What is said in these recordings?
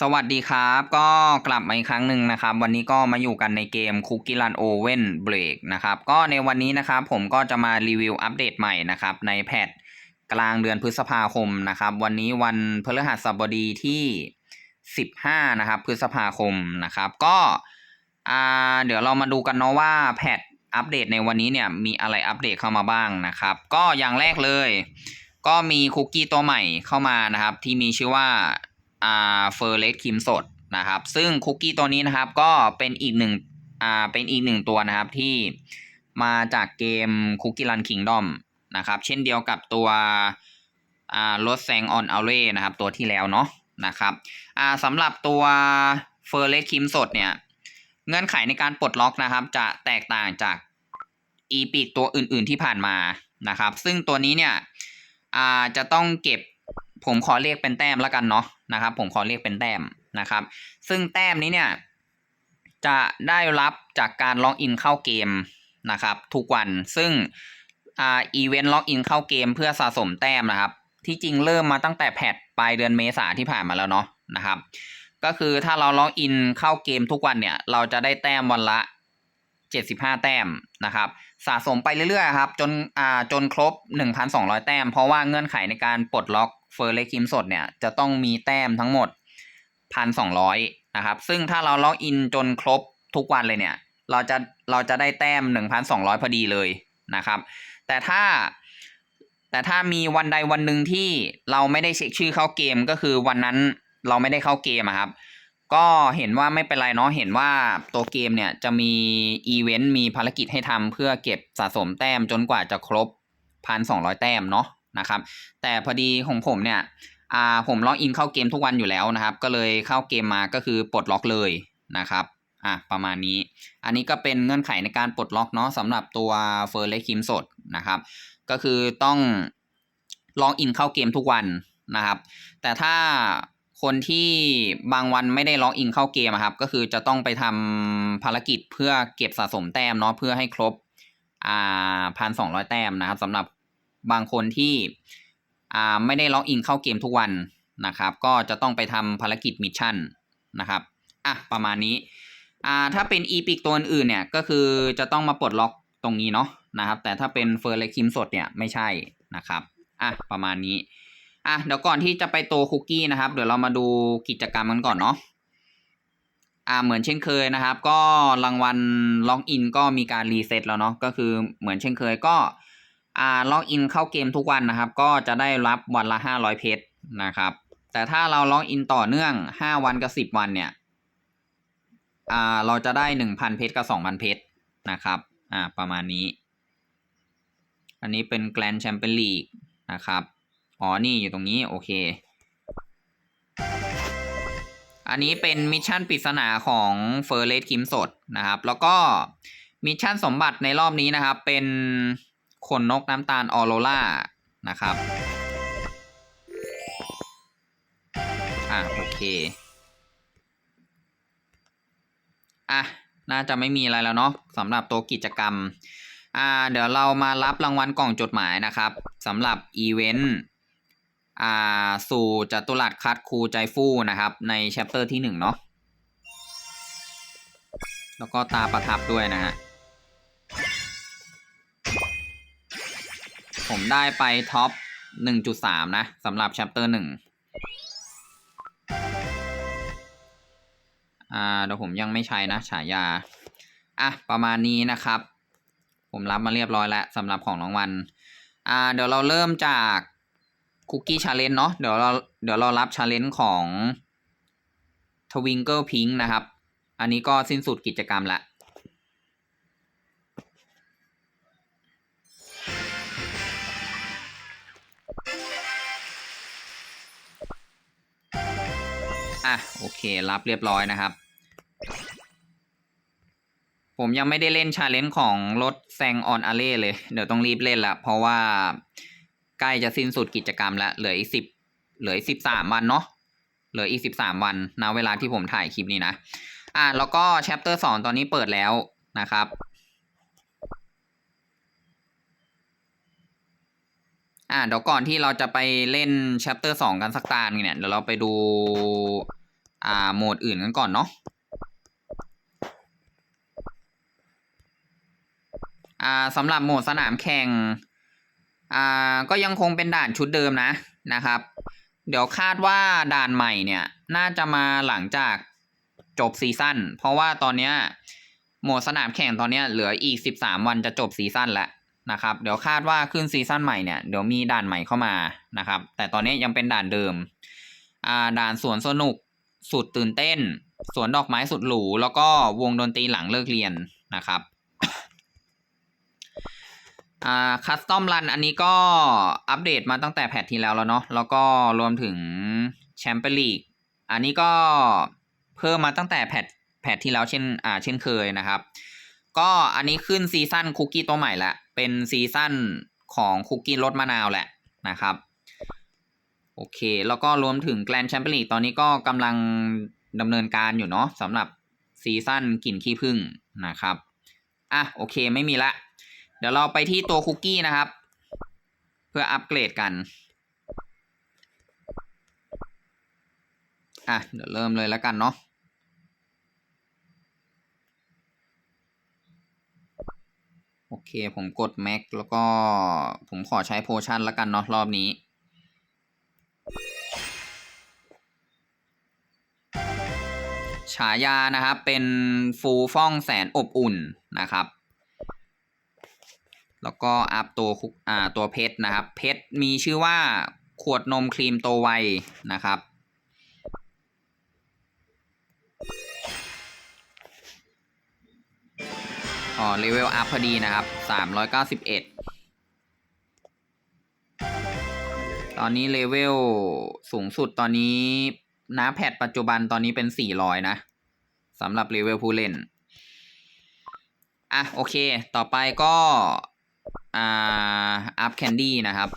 สวัสดีครับ ก็กลับมาอีกครั้งหนึ่งนะครับ วันนี้ก็มาอยู่กันในเกม Cookie Run Oven Break นะครับก็ในวันนี้นะครับผมก็จะมารีวิวอัปเดตใหม่นะครับในแพทกลางเดือนพฤษภาคมนะครับ วันนี้วันพฤหัสบดีที่ 15 นะครับ พฤษภาคมนะครับ ก็อ่าเดี๋ยวเรามาดูกันเนาะว่าแพทอัปเดตในวันนี้เนี่ยมีอะไรอัปเดตเข้ามาบ้างนะครับ ก็อย่างแรกเลย ก็มีคุกกี้ตัวใหม่เข้ามานะครับ ที่มีชื่อว่าอ่าเฟอร์เรสครีมสดนะครับ ซึ่งคุกกี้ตัวนี้นะครับก็เป็นอีกหนึ่งอ่าเป็นอีกหนึ่งตัวนะครับที่มาจากเกมคุกกี้รันคิงดอมนะครับ เช่นเดียวกับตัวอ่ารถแซงออนเอาเร่นะครับ ตัวที่แล้วเนาะนะครับอ่าสำหรับตัวเฟอร์เรสครีมสดเนี่ยเงื่อนไขในการปลดล็อกนะครับ จะแตกต่างจากอีพิกตัวอื่น ๆที่ผ่านมานะครับ ซึ่งตัวนี้เนี่ย อ่าจะต้องเก็บผมขอเรียกเป็นแต้มแล้วกันเนาะนะครับ ผมขอเรียกเป็นแต้มนะครับ ซึ่งแต้มนี้เนี่ยจะได้รับจากการล็อกอินเข้าเกมนะครับทุกวันซึ่งอ่าอีเวนต์ล็อกอินเข้าเกมเพื่อสะสมแต้มนะครับ ที่จริงเริ่มมาตั้งแต่แพทปลายเดือนเมษาที่ผ่านมาแล้วเนาะนะครับ ก็คือถ้าเราล็อกอินเข้าเกมทุกวันเนี่ย เราจะได้แต้มวันละ 75 แต้มนะครับ สะสมไปเรื่อยๆครับ จนอ่าจนครบ 1,200 แต้ม เพราะว่าเงื่อนไขในการปลดล็อกเฟอร์เรคิมสดเนี่ยจะต้องมีแต้มทั้งหมด 1,200 นะครับ ซึ่งถ้าเราล็อกอินจนครบทุกวันเลยเนี่ย เราจะเราจะได้แต้ม 1,200 พอดีเลยนะครับ แต่ถ้าแต่ถ้ามีวันใดวันหนึ่งที่เราไม่ได้เช็คชื่อเข้าเกมก็คือวันนั้นเราไม่ได้เข้าเกมครับ ก็เห็นว่าไม่เป็นไรเนาะเห็นว่าตัวเกมเนี่ยจะมีอีเวนต์มีภารกิจให้ทำเพื่อเก็บสะสมแต้มจนกว่าจะครบพันสองร้อยแต้มเนาะนะครับ แต่พอดีของผมเนี่ยอ่าผมล็อกอินเข้าเกมทุกวันอยู่แล้วนะครับ ก็เลยเข้าเกมมาก็คือปลดล็อกเลยนะครับอะประมาณนี้ อันนี้ก็เป็นเงื่อนไขในการปลดล็อกเนาะสำหรับตัวเฟอร์เรคิมสดนะครับ ก็คือต้องล็อกอินเข้าเกมทุกวันนะครับ แต่ถ้า คนที่บางวันไม่ได้ล็อกอินเข้าเกมครับ ก็คือจะต้องไปทำภารกิจเพื่อเก็บสะสมแต้มเนาะเพื่อให้ครบอ่าพันสองร้อยแต้มนะครับสำหรับบางคนที่อ่าไม่ได้ล็อกอินเข้าเกมทุกวันนะครับ ก็จะต้องไปทำภารกิจมิชชั่นนะครับอะประมาณนี้อ่าถ้าเป็นอีพิกตัวอื่นเนี่ยก็คือจะต้องมาปลดล็อกตรงนี้เนาะนะครับ แต่ถ้าเป็นเฟอร์เรคิมสดเนี่ยไม่ใช่นะครับอะประมาณนี้ อะเดี๋ยวก่อนที่จะไปโตคุกกี้นะครับ เดี๋ยวเรามาดูกิจกรรมกันก่อนเนาะอ่าเหมือนเช่นเคยนะครับ ก็รางวัลล็อกอินก็มีการรีเซ็ตแล้วเนาะก็คือเหมือนเช่นเคยก็อ่าล็อกอินเข้าเกมทุกวันนะครับ ก็จะได้รับวันละห้าร้อยเพชรนะครับ แต่ถ้าเราล็อกอินต่อเนื่องห้าวันกับสิบวันเนี่ยอ่าเราจะได้หนึ่งพันเพชรกับสองพันเพชรนะครับอ่าประมาณนี้ อันนี้เป็นแกลนแชมเปี้ยนลีกนะครับ อ๋อ นี่อยู่ตรงนี้ โอเค อันนี้เป็นมิชชั่นปริศนาของเฟอร์เรสคิมสดนะครับ แล้วก็มิชชั่นสมบัติในรอบนี้นะครับ เป็นขนนกน้ำตาลออโรล่านะครับ อะ โอเค อะ น่าจะไม่มีอะไรแล้วเนาะสำหรับตัวกิจกรรม อ่า เดี๋ยวเรามารับรางวัลกล่องจดหมายนะครับสำหรับอีเวนต์ สู่จัตุรัสคัดครูใจฟู่นะครับ ในแชปเตอร์ที่หนึ่งเนาะแล้วก็ตาประทับด้วยนะฮะผมได้ไปท็อป 1.3 นะสำหรับแชปเตอร์หนึ่งอ่าเดี๋ยวผมยังไม่ใช้นะฉายา อะ ประมาณนี้นะครับ ผมรับมาเรียบร้อยแล้วสำหรับของรางวัลอ่าเดี๋ยวเราเริ่มจาก คุกกี้ชาเลนจ์เนาะเดี๋ยวเราเดี๋ยวเรารับชาเลนจ์ของทวิงเกิลพิงนะครับ อันนี้ก็สิ้นสุดกิจกรรมละอะโอเค รับเรียบร้อยนะครับ ผมยังไม่ได้เล่นชาเลนจ์ของรถแซงออนอาเล่เลย เดี๋ยวต้องรีบเล่นละเพราะว่า ล้จะสิ้นสุดกิจกรรมแล้วเหลืออีกสิบเหลืออีกสิบสามวันเนาะเหลืออีกสิบสามวันนะเวลาที่ผมถ่ายคลิปนี้นะอะแล้วก็แชปเตอร์สองตอนนี้เปิดแล้วนะครับอะเดี๋ยวก่อนที่เราจะไปเล่น chapter สองกันสักตาหนึ่งเนี่ยเดี๋ยวเราไปดูอ่าโหมดอื่นกันก่อนเนาะอ่าสำหรับโหมดสนามแข่ง อ่าก็ยังคงเป็นด่านชุดเดิมนะนะครับ เดี๋ยวคาดว่าด่านใหม่เนี่ยน่าจะมาหลังจากจบซีซั่นเพราะว่าตอนเนี้ยหมดสนามแข่งตอนเนี้ยเหลืออีก 13 วันจะจบซีซั่นแล้วนะครับ เดี๋ยวคาดว่าขึ้นซีซั่นใหม่เนี่ยเดี๋ยวมีด่านใหม่เข้ามานะครับ แต่ตอนนี้ยังเป็นด่านเดิมอ่าด่านสวนสนุกสุดตื่นเต้น สวนดอกไม้สุดหรูแล้วก็วงดนตรีหลังเลิกเรียนนะครับ อ่าคัสตอมรันอันนี้ก็อัปเดตมาตั้งแต่แพทที่แล้วแล้วเนาะแล้วก็รวมถึงแชมเปี้ยนลีกอันนี้ก็เพิ่มมาตั้งแต่แพทแพทที่แล้วเช่นอ่าเช่นเคยนะครับ ก็อันนี้ขึ้นซีซั่นคุกกี้ตัวใหม่ละเป็นซีซั่นของคุกกี้รสมะนาวแหละนะครับโอเค แล้วก็รวมถึงแกลนแชมเปี้ยนลีกตอนนี้ก็กำลังดำเนินการอยู่เนาะสำหรับซีซั่นกลิ่นขี้ผึ้งนะครับ อะโอเคไม่มีละ ดี๋ยวเราไปที่ตัวคุกกี้นะครับ เพื่ออัปเกรดกัน อะ เดี๋ยวเริ่มเลยแล้วกันเนาะโอเค ผมกดแม็กแล้วก็ผมขอใช้โพชั่นแล้วกันเนาะรอบนี้ฉายานะครับเป็นฟูฟ่องแสนอบอุ่นนะครับ แล้วก็อัพตัวคุกอ่าตัวเพชรนะครับ เพชรมีชื่อว่าขวดนมครีมโตไวนะครับ อ๋อเลเวลอัพพอดีนะครับสามร้อยเก้าสิบเอ็ดตอนนี้เลเวลสูงสุดตอนนี้นะแพทปัจจุบันตอนนี้เป็นสี่ร้อยนะสำหรับเลเวลผู้เล่น อะ โอเค ต่อไปก็ อ่าอัพแคนดี้นะครับ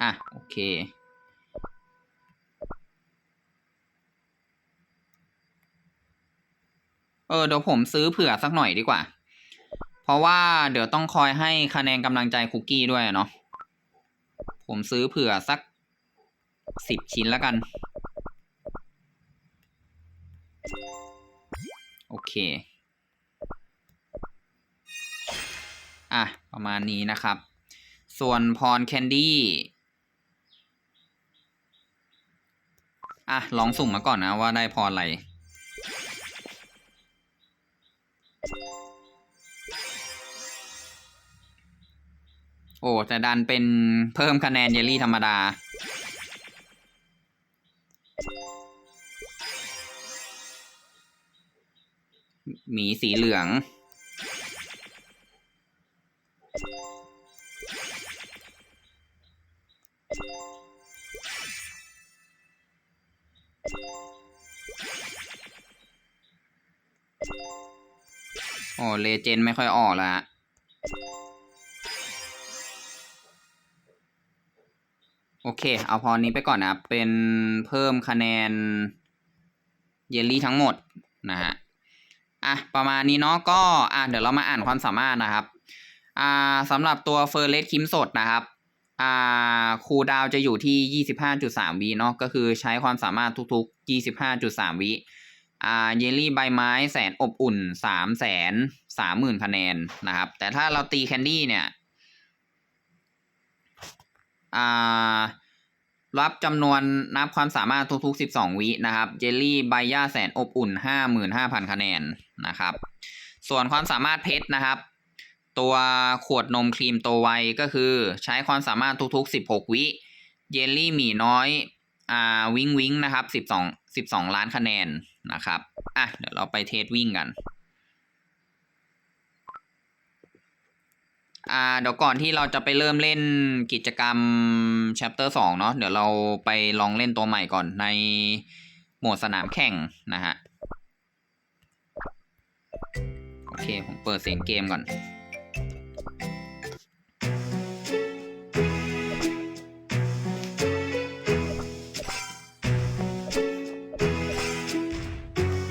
อะ โอเคเออเดี๋ยวผมซื้อเผื่อสักหน่อยดีกว่า เพราะว่าเดี๋ยวต้องคอยให้คะแนนกำลังใจคุกกี้ด้วยเนาะ ผมซื้อเผื่อสักสิบชิ้นแล้วกัน โอเค อะ ประมาณนี้นะครับ ส่วนพรแคนดี้ อะ ลองสุ่มมาก่อนนะว่าได้พรอะไร โอ้แต่ดันเป็นเพิ่มคะแนนเยลลี่ธรรมดา หมีสีเหลือง โอ้เลเจนไม่ค่อยออกแล้วฮะ โอเค เอาพอนี้ไปก่อนนะเป็นเพิ่มคะแนนเยลลี่ทั้งหมดนะฮะอะประมาณนี้เนาะก็อะเดี๋ยวเรามาอ่านความสามารถนะครับอ่าสำหรับตัวเฟอร์เรสคิมสดนะครับอ่าคูดาวจะอยู่ที่ 25.3วิเนาะก็คือใช้ความสามารถทุกๆ 25.3วิอ่าเยลลี่ใบไม้แสนอบอุ่น3แสน3หมื่นคะแนนนะครับ แต่ถ้าเราตีแคนดี้เนี่ย รับจำนวนนับความสามารถทุกๆ 12 วินะครับ เจลลี่ใบหญ้าแสนอบอุ่น 55,000 คะแนนนะครับ ส่วนความสามารถเพชรนะครับ ตัวขวดนมครีมโตไวก็คือใช้ความสามารถทุกๆ 16 วิเยลลี่หมีน้อยอ่าวิงวิงนะครับ 12 12 ล้านคะแนนนะครับ อะ เดี๋ยวเราไปเทสวิ่งกัน่าเดี๋ยวก่อนที่เราจะไปเริ่มเล่นกิจกรรม chapter 2 เนาะเดี๋ยวเราไปลองเล่นตัวใหม่ก่อนในโหมดสนามแข่งนะฮะ โอเค ผมเปิดเสียงเกมก่อน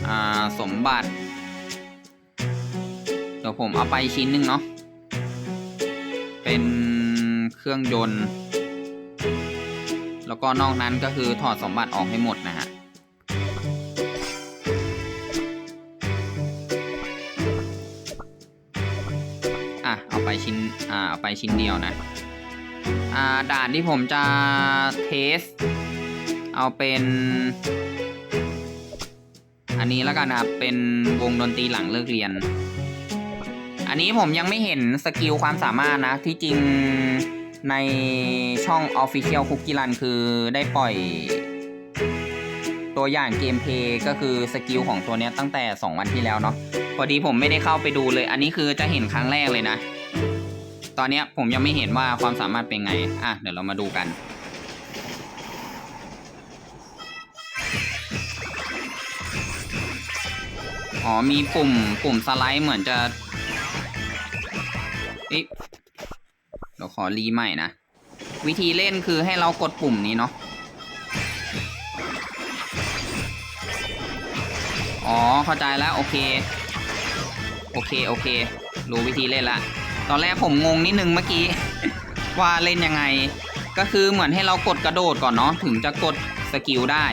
อ่า สมบัติ เดี๋ยวผมเอาไปชิ้นหนึ่งเนาะ เครื่องยนต์ แล้วก็นอกนั้นก็คือถอดสมบัติออกให้หมดนะฮะอะเอาไปชิ้นอ่าเอาไปชิ้นเดียวนะอ่าด่านที่ผมจะเทส เอาเป็น อันนี้แล้วกันนะครับเป็นวงดนตรีหลังเลิกเรียนอันนี้ผมยังไม่เห็นสกิลความสามารถนะ ที่จริง ในช่อง Official Cookie Run คือได้ปล่อย ตัวอย่างเกมเพย์ก็คือสกิลของตัวเนี้ยตั้งแต่ 2 วันที่แล้วเนาะพอดีผมไม่ได้เข้าไปดูเลย อันนี้คือจะเห็นครั้งแรกเลยนะ ตอนเนี้ยผมยังไม่เห็นว่าความสามารถเป็นไง อะ เดี๋ยวเรามาดูกันอ๋อมีปุ่มปุ่มสไลด์เหมือนจะเอ๊ะ เดี๋ยวขอรีใหม่นะ วิธีเล่นคือให้เรากดปุ่มนี้เนาะอ๋อเข้าใจแล้วโอเค โอเคโอเค รู้วิธีเล่นละ ตอนแรกผมงงนิดนึงเมื่อกี้ ว่าเล่นยังไง ก็คือเหมือนให้เรากดกระโดดก่อนเนาะถึงจะกดสกิลได้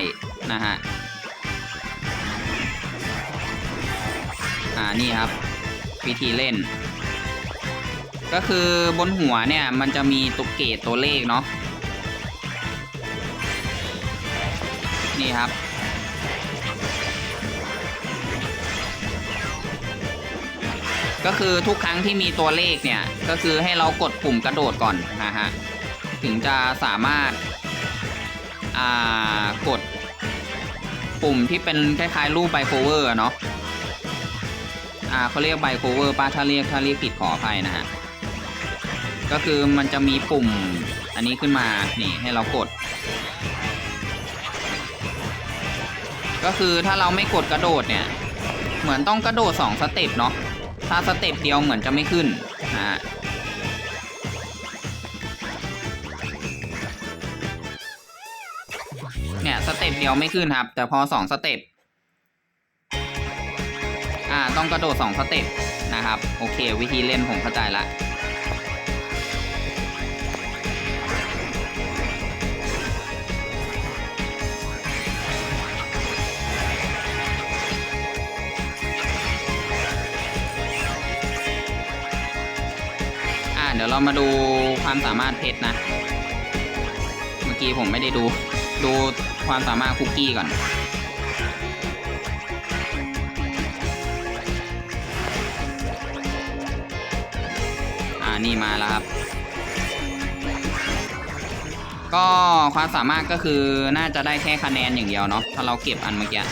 นะฮะอ่านี่ครับ วิธีเล่น ก็คือบนหัวเนี่ยมันจะมีตุกเกตตัวเลขเนาะนี่ครับ ก็คือทุกครั้งที่มีตัวเลขเนี่ย ก็คือให้เรากดปุ่มกระโดดก่อนนะฮะถึงจะสามารถอ่ากดปุ่มที่เป็นคล้ายๆรูปไบโคเวอร์เนาะอ่าเขาเรียกไบโคเวอร์ป้าถ้าเรียกถ้าเรียกผิดขออภัยนะฮะ ก็คือมันจะมีปุ่มอันนี้ขึ้นมานี่ให้เรากด ก็คือถ้าเราไม่กดกระโดดเนี่ย เหมือนต้องกระโดดสองสเต็ปเนาะถ้าสเต็ปเดียวเหมือนจะไม่ขึ้นนะฮะเนี่ยสเต็ปเดียวไม่ขึ้นครับ แต่พอสองสเต็ปอ่าต้องกระโดดสองสเต็ปนะครับ โอเค วิธีเล่นผมเข้าใจละ เดี๋ยวเรามาดูความสามารถเพชรนะ เมื่อกี้ผมไม่ได้ดู ดูความสามารถคุกกี้ก่อน อ่า นี่มาแล้วครับ ก็ความสามารถก็คือน่าจะได้แค่คะแนนอย่างเดียวเนาะ ถ้าเราเก็บอันเมื่อกี้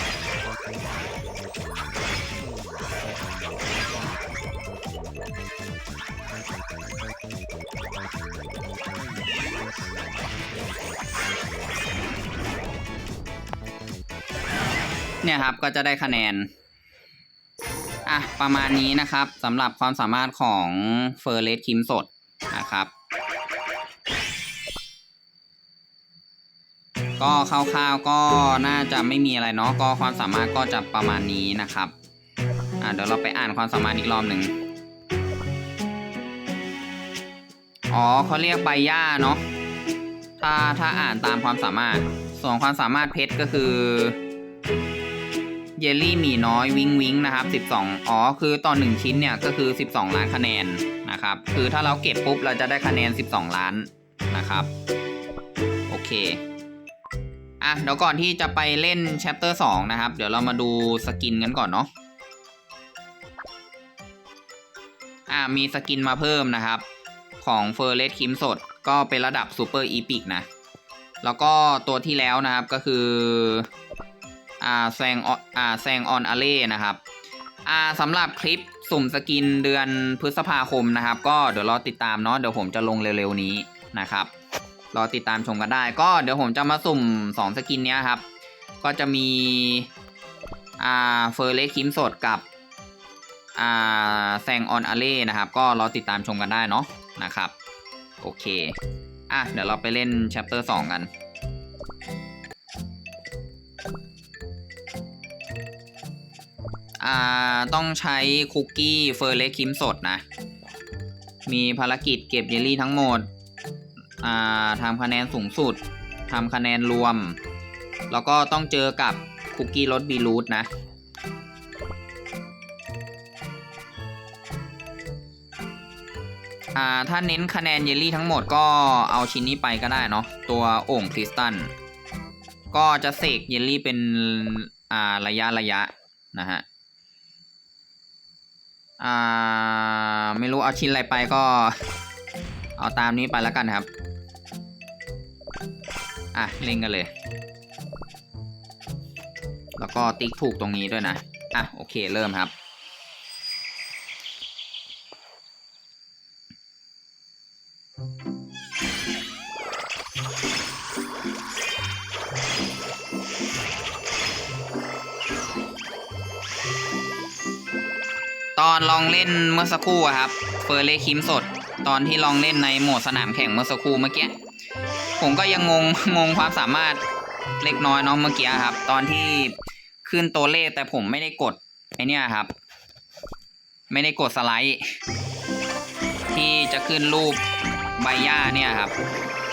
เนี่ยครับก็จะได้คะแนนอะประมาณนี้นะครับสำหรับความสามารถของเฟอร์เรสคิมสดนะครับ ก็คร่าวๆก็น่าจะไม่มีอะไรเนาะก็ความสามารถก็จะประมาณนี้นะครับอะเดี๋ยวเราไปอ่านความสามารถอีกรอบหนึ่งอ๋อเขาเรียกใบหญ้าเนาะถ้าถ้าอ่านตามความสามารถ ส่วนความสามารถเพชรก็คือ เยลลี่หมีน้อยวิงวิงนะครับ 12 อ๋อ คือต่อ1ชิ้นเนี่ยก็คือ 12 ล้านคะแนนนะครับ คือถ้าเราเก็บปุ๊บเราจะได้คะแนน 12 ล้านนะครับ โอเค อะเดี๋ยวก่อนที่จะไปเล่น chapter 2นะครับ เดี๋ยวเรามาดูสกินกันก่อนเนาะ อะมีสกินมาเพิ่มนะครับ ของเฟอร์เรสคิมสด ก็เป็นระดับซูเปอร์อีพิกนะ แล้วก็ตัวที่แล้วนะครับก็คือ อ่าแซงออนอ่าแซงออนอาเล่นะครับอ่าสำหรับคลิปสุ่มสกินเดือนพฤษภาคมนะครับ ก็เดี๋ยวรอติดตามเนาะเดี๋ยวผมจะลงเร็วๆนี้นะครับรอติดตามชมกันได้ ก็เดี๋ยวผมจะมาสุ่ม 2 สกินเนี้ยครับ ก็จะมีอ่าเฟอร์เรสคิมสดกับอ่าแซงออนอาเล่นะครับ ก็รอติดตามชมกันได้เนาะนะครับ โอเค อะ เดี๋ยวเราไปเล่น chapter 2กัน อ่าต้องใช้คุกกี้เฟอร์เรสครีมสดนะ มีภารกิจเก็บเยลลี่ทั้งหมด อ่าทำคะแนนสูงสุดทำคะแนนรวม แล้วก็ต้องเจอกับคุกกี้รสบีรูทนะอ่าถ้าเน้นคะแนนเยลลี่ทั้งหมดก็เอาชิ้นนี้ไปก็ได้เนาะตัวโอ่งคริสตัลก็จะเสกเยลลี่เป็นอ่าระยะระยะนะฮะ อ่าไม่รู้เอาชิ้นอะไรไปก็ เอาตามนี้ไปแล้วกันครับ อะเล่นกันเลย แล้วก็ติ๊กถูกตรงนี้ด้วยนะ อะโอเคเริ่มครับ ลองเล่นเมื่อสักครู่ครับ เฟอร์เรคิมสด ตอนที่ลองเล่นในโหมดสนามแข่งเมื่อสักครู่เมื่อกี้ ผมก็ยังงงงงความสามารถเล็กน้อยเนาะเมื่อกี้ครับ ตอนที่ขึ้นตัวเลขแต่ผมไม่ได้กดไอเนี้ยครับ ไม่ได้กดสไลด์ ที่จะขึ้นรูปใบหญ้าเนี่ยครับ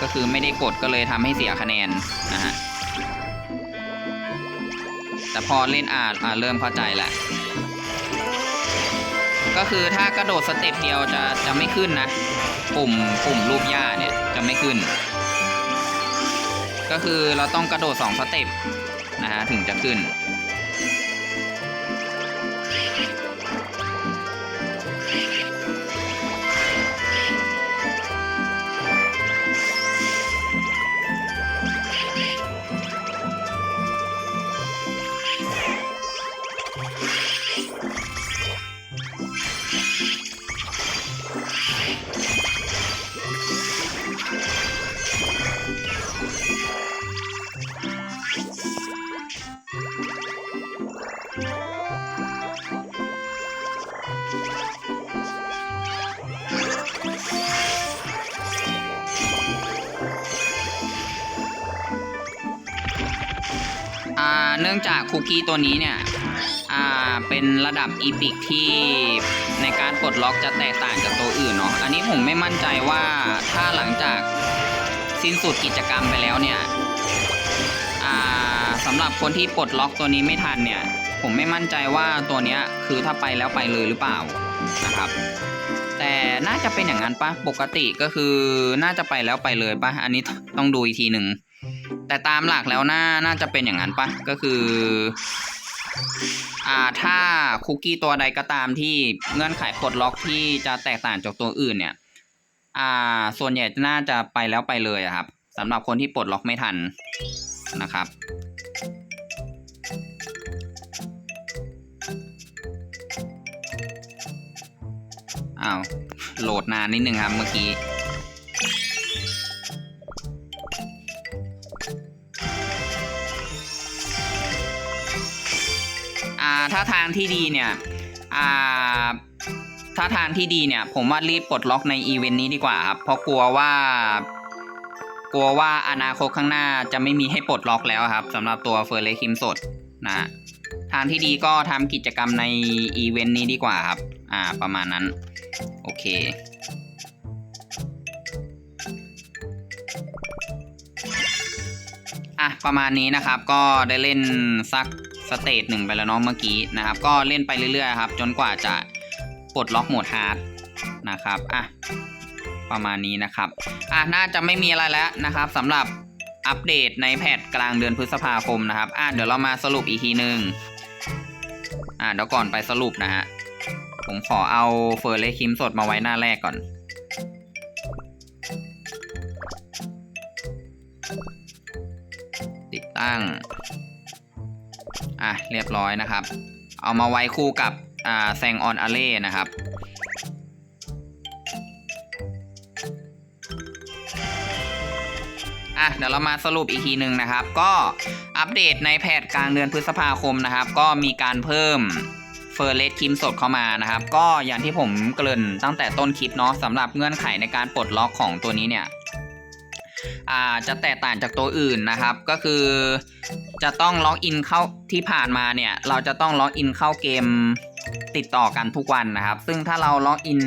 ก็คือไม่ได้กดก็เลยทำให้เสียคะแนนนะฮะแต่พอเล่นอ่านอ่าเริ่มเข้าใจแล้ว ก็คือถ้ากระโดดสเต็ปเดียวจะจะไม่ขึ้นนะ ปุ่มปุ่มรูปหญ้าเนี่ยจะไม่ขึ้น ก็คือเราต้องกระโดดสองสเต็ปนะฮะถึงจะขึ้น คุกกี้ตัวนี้เนี่ย อ่า เป็นระดับอีพิกที่ในการปลดล็อกจะแตกต่างจากตัวอื่นเนาะ อันนี้ผมไม่มั่นใจว่าถ้าหลังจากสิ้นสุดกิจกรรมไปแล้วเนี่ย อ่าสำหรับคนที่ปลดล็อกตัวนี้ไม่ทันเนี่ย ผมไม่มั่นใจว่าตัวเนี้ยคือถ้าไปแล้วไปเลยหรือเปล่านะครับ แต่น่าจะเป็นอย่างนั้นปะปกติก็คือน่าจะไปแล้วไปเลยปะอันนี้ต้องดูอีกทีหนึ่ง แต่ตามหลักแล้วน่าน่าจะเป็นอย่างนั้นปะก็คือ อ่าถ้าคุกกี้ตัวใดก็ตามที่เงื่อนไขปลดล็อกที่จะแตกต่างจากตัวอื่นเนี่ย อ่า ส่วนใหญ่น่าจะไปแล้วไปเลยครับสำหรับคนที่ปลดล็อกไม่ทันนะครับอ้าวโหลดนานนิดนึงครับเมื่อกี้ อ่าถ้าทางที่ดีเนี่ยอ่าถ้าทางที่ดีเนี่ย ผมว่ารีบปลดล็อกในอีเวนต์นี้ดีกว่าครับ เพราะกลัวว่า กลัวว่าอนาคตข้างหน้าจะไม่มีให้ปลดล็อกแล้วครับสำหรับตัวเฟอร์เรคิมสดนะทางที่ดีก็ทำกิจกรรมในอีเวนต์นี้ดีกว่าครับ อ่า ประมาณนั้น โอเค อะ ประมาณนี้นะครับ ก็ได้เล่นสัก สเตจหนึ่งไปแล้วเนาะเมื่อกี้นะครับ ก็เล่นไปเรื่อยๆครับ จนกว่าจะปลดล็อกโหมดฮาร์ดนะครับอะประมาณนี้นะครับอะน่าจะไม่มีอะไรแล้วนะครับสำหรับอัปเดตในแพทกลางเดือนพฤษภาคมนะครับอะเดี๋ยวเรามาสรุปอีกทีหนึ่งอะเดี๋ยวก่อนไปสรุปนะฮะผมขอเอาเฟอร์เรคิมสดมาไว้หน้าแรกก่อนติดตั้ง อะเรียบร้อยนะครับ เอามาไว้คู่กับอ่าแซงออนอาเล่นะครับอะเดี๋ยวเรามาสรุปอีกทีหนึ่งนะครับ ก็อัปเดตในแพทกลางเดือนพฤษภาคมนะครับ ก็มีการเพิ่มเฟอร์เรสคิมสดเข้ามานะครับ ก็อย่างที่ผมเกริ่นตั้งแต่ต้นคลิปเนาะสำหรับเงื่อนไขในการปลดล็อกของตัวนี้เนี่ย อ่าจะแตกต่างจากตัวอื่นนะครับ ก็คือจะต้องล็อกอินเข้าที่ผ่านมาเนี่ยเราจะต้องล็อกอินเข้าเกมติดต่อกันทุกวันนะครับ ซึ่งถ้าเราล็อกอิน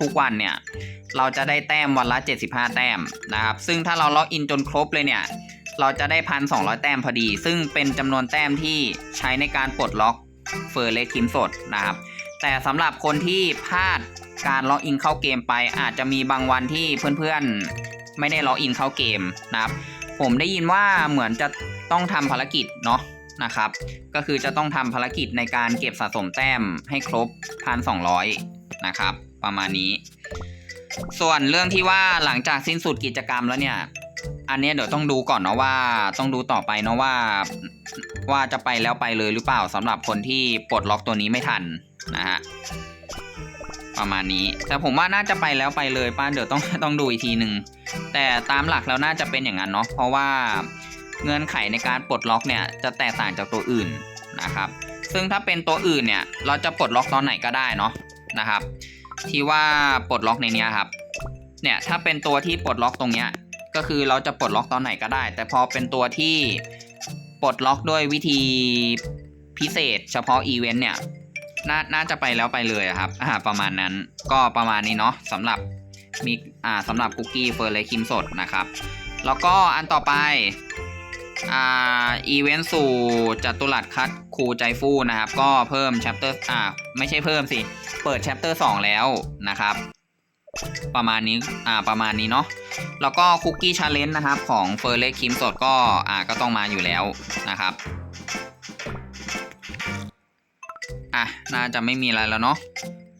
ทุกวันเนี่ยเราจะได้แต้มวันละ 75 แต้มนะครับ ซึ่งถ้าเราล็อกอินจนครบเลยเนี่ยเราจะได้พันสองแต้มพอดี ซึ่งเป็นจำนวนแต้มที่ใช้ในการปลดล็อกเฟอร์เล็กคิมสดนะครับ แต่สำหรับคนที่พลาดการล็อกอินเข้าเกมไปอาจจะมีบางวันที่เพื่อนๆ ไม่ได้ล็อกอินเข้าเกมนะครับ ผมได้ยินว่าเหมือนจะต้องทำภารกิจเนาะนะครับ ก็คือจะต้องทำภารกิจในการเก็บสะสมแต้มให้ครบพันสองร้อยนะครับ ประมาณนี้ ส่วนเรื่องที่ว่าหลังจากสิ้นสุดกิจกรรมแล้วเนี่ย อันนี้เดี๋ยวต้องดูก่อนเนาะว่าต้องดูต่อไปเนาะว่าว่าจะไปแล้วไปเลยหรือเปล่าสำหรับคนที่ปลดล็อกตัวนี้ไม่ทันนะฮะ ประมาณนี้ แต่ผมว่าน่าจะไปแล้วไปเลยป้าเดี๋ยวต้องต้องดูอีกทีหนึ่งแต่ตามหลักแล้วน่าจะเป็นอย่างนั้นเนาะเพราะว่าเงื่อนไขในการปลดล็อกเนี่ยจะแตกต่างจากตัวอื่นนะครับ ซึ่งถ้าเป็นตัวอื่นเนี่ยเราจะปลดล็อกตอนไหนก็ได้เนาะนะครับ ที่ว่าปลดล็อกในนี้ครับเนี่ยถ้าเป็นตัวที่ปลดล็อกตรงเนี้ยก็คือเราจะปลดล็อกตอนไหนก็ได้ แต่พอเป็นตัวที่ปลดล็อกด้วยวิธีพิเศษ เฉพาะอีเวนต์เนี่ย นาน่าจะไปแล้วไปเลยครับอ่าประมาณนั้นก็ประมาณนี้เนาะสำหรับมีอ่าสำหรับคุกกี้เฟอร์เลคิมสดนะครับ แล้วก็อันต่อไปอ่าอีเวนต์สู่จัตุรัสคัดครูใจฟู่นะครับ ก็เพิ่มแชปเตอร์อ่าไม่ใช่เพิ่มสิ เปิดแชปเตอร์2แล้วนะครับประมาณนี้ อ่า ประมาณนี้เนาะ แล้วก็คุกกี้ชาเลนจ์นะครับ ของเฟอร์เล็กคิมสดก็ อ่า ก็ต้องมาอยู่แล้วนะครับ อะน่าจะไม่มีอะไรแล้วเนาะ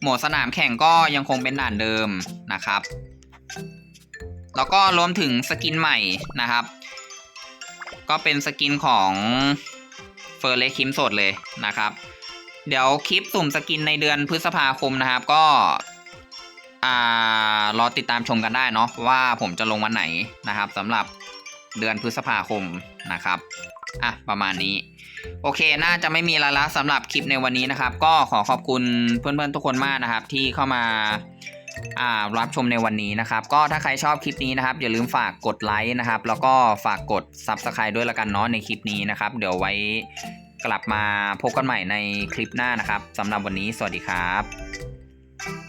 โหมดสนามแข่งก็ยังคงเป็นด่านเดิมนะครับ แล้วก็รวมถึงสกินใหม่นะครับ ก็เป็นสกินของเฟอร์เลคิมสดเลยนะครับ เดี๋ยวคลิปสุ่มสกินในเดือนพฤษภาคมนะครับก็อ่ารอติดตามชมกันได้เนาะว่าผมจะลงวันไหนนะครับสำหรับเดือนพฤษภาคมนะครับ อะ ประมาณนี้ โอเค น่าจะไม่มีอะละสำหรับคลิปในวันนี้นะครับ ก็ขอขอบคุณเพื่อนๆทุกคนมากนะครับ ที่เข้ามาอ่ารับชมในวันนี้นะครับ ก็ถ้าใครชอบคลิปนี้นะครับ อย่าลืมฝากกดไลค์นะครับ แล้วก็ฝากกด Subscribe ด้วยละกันเนาะในคลิปนี้นะครับ เดี๋ยวไว้กลับมาพบกันใหม่ในคลิปหน้านะครับสำหรับวันนี้สวัสดีครับ